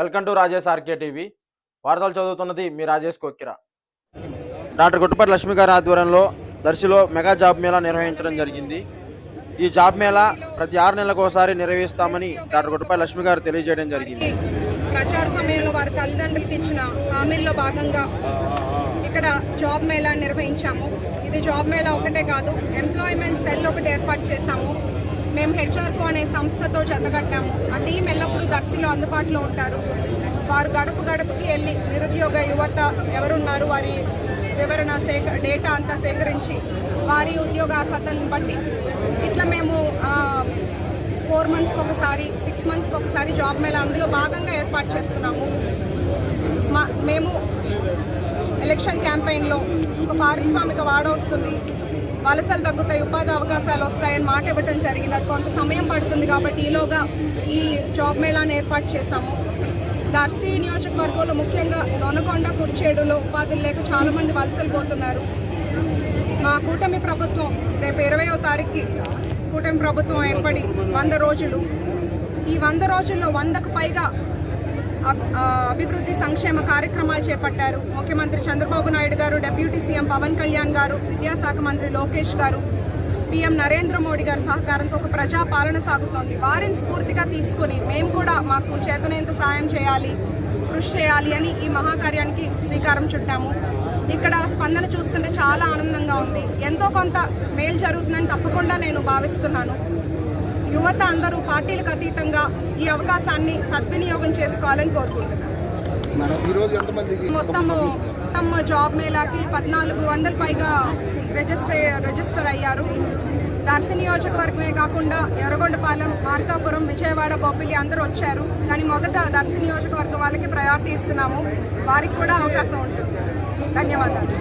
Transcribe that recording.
Welcome to Rajesh RK TV. వార్తలు చదువుతున్నది మీ రాజేష్ కొక్కిరా డాక్టర్ గుట్టపల్లి లక్ష్మి గారి ఆధ్వర్యంలో దర్శిలో మెగా జాబ్ మేళా నిర్వహించడం జరిగింది. ఈ జాబ్ మేళా ప్రతి ఆరు నెలలకు ఒకసారి నిర్వహిస్తామని డాక్టర్ గుట్టపల్లి లక్ష్మి గారు తెలియజేయడం జరిగింది. ప్రచార సమయంలో వారి తల్లిదండ్రులకు ఇచ్చిన హామీల్లో భాగంగా ఇక్కడ జాబ్ మేళా నిర్వహించాము. ఇది జాబ్ మేళా ఒకటే కాదు ఎంప్లాయ్మెంట్ సెల్ ఒకటి ఏర్పాటు చేశాము. మేము హెచ్ఆర్కో అనే సంస్థతో జతగట్టాము ఆ టీం ఎల్లప్పుడూ దర్శిలో అందుబాటులో ఉంటారు. వారు గడప గడపకి వెళ్ళి నిరుద్యోగ యువత ఎవరున్నారు వారి వివరణ సేక డేటా అంతా సేకరించి వారి ఉద్యోగ అర్హతలను బట్టి ఇట్లా మేము ఫోర్ మంత్స్కి ఒకసారి సిక్స్ మంత్స్కి ఒకసారి జాబ్ మేళ అందులో భాగంగా ఏర్పాటు చేస్తున్నాము. మా మేము ఎలక్షన్ క్యాంపెయిన్లో ఒక పారిశ్రామిక వాడ వస్తుంది. వలసలు తగ్గుతాయి ఉపాధి అవకాశాలు వస్తాయని మాట ఇవ్వటం జరిగింది. అది కొంత సమయం పడుతుంది కాబట్టి ఈలోగా ఈ జాబ్ మేళాను ఏర్పాటు చేశాము. దర్శి నియోజకవర్గంలో ముఖ్యంగా దొనకొండ కుర్చేడులో ఉపాధులు లేక చాలామంది వలసలు పోతున్నారు. మా కూటమి ప్రభుత్వం రేపు ఇరవయో తారీఖుకి కూటమి ప్రభుత్వం ఏర్పడి వంద రోజులు. ఈ వంద రోజుల్లో వందకు పైగా అభివృద్ధి సంక్షేమ కార్యక్రమాలు చేపట్టారు. ముఖ్యమంత్రి చంద్రబాబు నాయుడు గారు డిప్యూటీ సీఎం పవన్ కళ్యాణ్ గారు విద్యాశాఖ మంత్రి లోకేష్ గారు పీఎం నరేంద్ర మోడీ గారి సహకారంతో ఒక ప్రజా పాలన సాగుతోంది. వారిని స్ఫూర్తిగా తీసుకుని మేము కూడా మాకు చేతనేంత సాయం చేయాలి కృషి చేయాలి అని ఈ మహాకార్యానికి శ్రీకారం చుట్టాము. ఇక్కడ స్పందన చూస్తుంటే చాలా ఆనందంగా ఉంది. ఎంతో కొంత మేలు జరుగుతుందని తప్పకుండా నేను భావిస్తున్నాను. యువత అందరూ పార్టీలకు అతీతంగా ఈ అవకాశాన్ని సద్వినియోగం చేసుకోవాలని కోరుకుంటున్నాను మొత్తము మొత్తం జాబ్ మేళాకి పద్నాలుగు వందల పైగా రిజిస్టర్ రిజిస్టర్ అయ్యారు. దర్శి నియోజకవర్గమే కాకుండా ఎర్రగొండపాలెం మార్కాపురం విజయవాడ బొబ్బిలి అందరూ వచ్చారు. కానీ మొదట దర్శి నియోజకవర్గం వాళ్ళకి ప్రయారిటీ ఇస్తున్నాము. వారికి కూడా అవకాశం ఉంటుంది. ధన్యవాదాలు.